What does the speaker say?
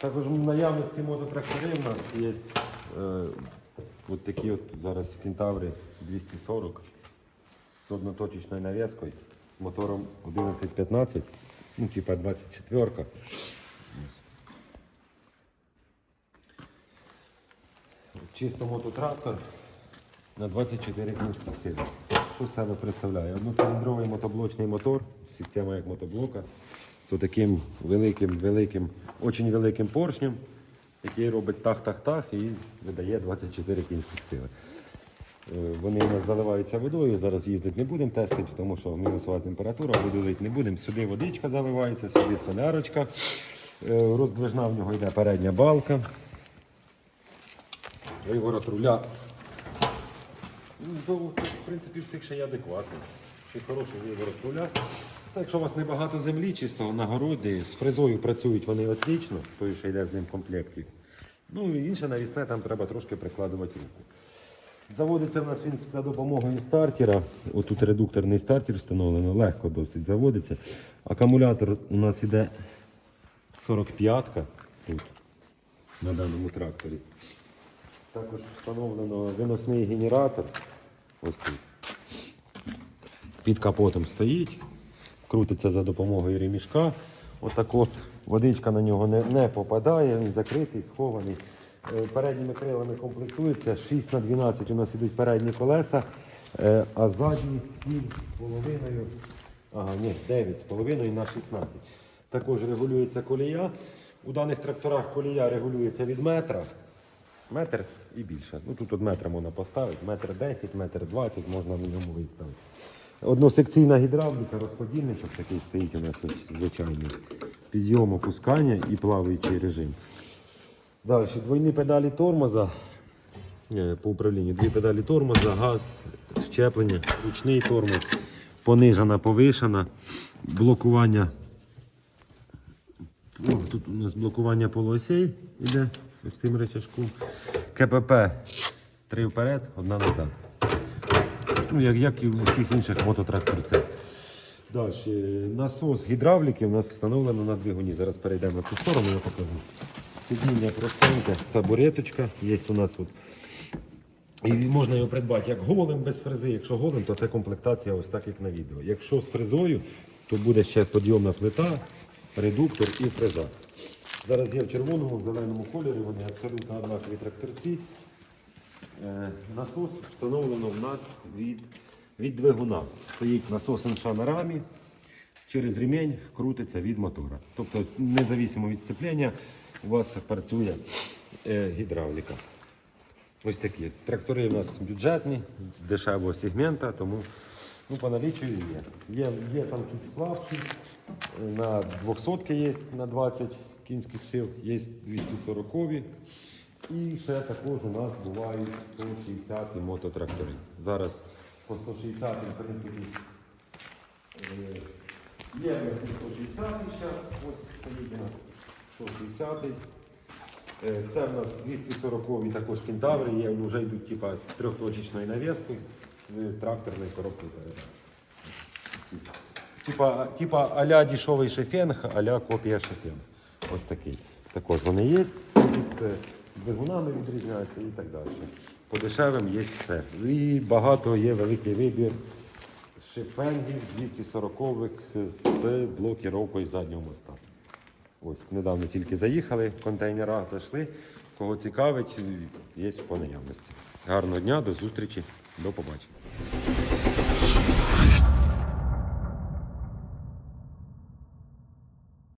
Також в наявності мототрактори у нас є е, от такі от зараз кентаври 240 з одноточечною навіскою, з мотором 1115, ну типа 24. Ось. Чисто мототрактор на 24 кінських сил. Що себе представляє? Одноциліндровий мотоблочний мотор, система як мотоблока, з таким великим, великим, очень великим поршнем, який робить тах-тах-тах і видає 24 кінських сили. Е, Вони у нас заливаються водою. Зараз їздити не будемо тестити, тому що мінусова температура, воду лити не будемо. Сюди водичка заливається, сюди солярочка. Е, Роздвижна в нього йде передня балка. Виворот руля. Ну, це, в принципі, всіх ще є адекватний. Ще хороший виворот руля. Це якщо у вас небагато землі, чисто на городі, з фрезою працюють вони отлично, з тою, що йде з ним в комплекті. Ну і інше навісне там треба трошки прикладувати руку. Заводиться в нас він за допомогою стартера. Отут редукторний стартер встановлено, легко досить заводиться. Акумулятор у нас іде 45-ка тут, на даному тракторі. Також встановлено виносний генератор. Ось тут. Під капотом стоїть, крутиться за допомогою ремішка. Отак от водичка на нього не, не попадає, він закритий, схований. Е, Передніми крилами комплектується. 6 на 12 у нас ідуть передні колеса, е, а задні 7 з половиною, ага, ні, 9 з половиною на 16. Також регулюється колія. У даних тракторах колія регулюється від метра. Метр і більше. Ну тут от метра можна поставити, метр 10, метр 20 можна на ньому виставити. Односекційна гідравліка, розподільничок такий стоїть у нас звичайний. Підйом, опускання і плаваючий режим. Далі двойні педалі тормоза е, по управлінню. Дві педалі тормоза, газ, щеплення, ручний тормоз, понижена, повишена, блокування о, тут у нас блокування полуосей іде з цим речашком. КПП три вперед, одна назад. Як, як і у всіх інших мототракторців. Далі. Насос гідравліки у нас встановлено на двигуні. Зараз перейдемо на ту сторону, я покажу. Сидіння простеньке, табуреточка є у нас. От. І можна його придбати як голим без фрези. Якщо голим, то це комплектація ось так, як на відео. Якщо з фрезою, то буде ще підйомна плита, редуктор і фреза. Зараз є в червоному, в зеленому кольорі, вони абсолютно однакові тракторці. Е, Насос встановлено в нас від, від двигуна. Стоїть насос НШ на рамі, через ремінь крутиться від мотора. Тобто, незалежно від сцеплення, у вас працює е, гідравліка. Ось такі. Трактори у нас бюджетні, з дешевого сегмента, тому ну, по наліччю є. Є, є там чуть слабші, на 200 є на 20 кінських сил, є 240 і ще також у нас бувають 160 мототрактори. Зараз по 160 в принципі, е, є версії 160 зараз, ось стоїть у нас 160 Е, Це в нас 240 також кентаври є, вже йдуть типа, з трьохточечною навіскою, з тракторною коробкою передач. Типа, типа а-ля дешевий шефенг, а-ля копія шефенг. Ось такий. Також вони є. Е, двигунами відрізняються і так далі. По дешевим є все. І багато є великий вибір шефенгів 240-х з блокіровкою заднього моста. Ось недавно тільки заїхали, в контейнерах зайшли. Кого цікавить, є по наявності. Гарного дня, до зустрічі, до побачення.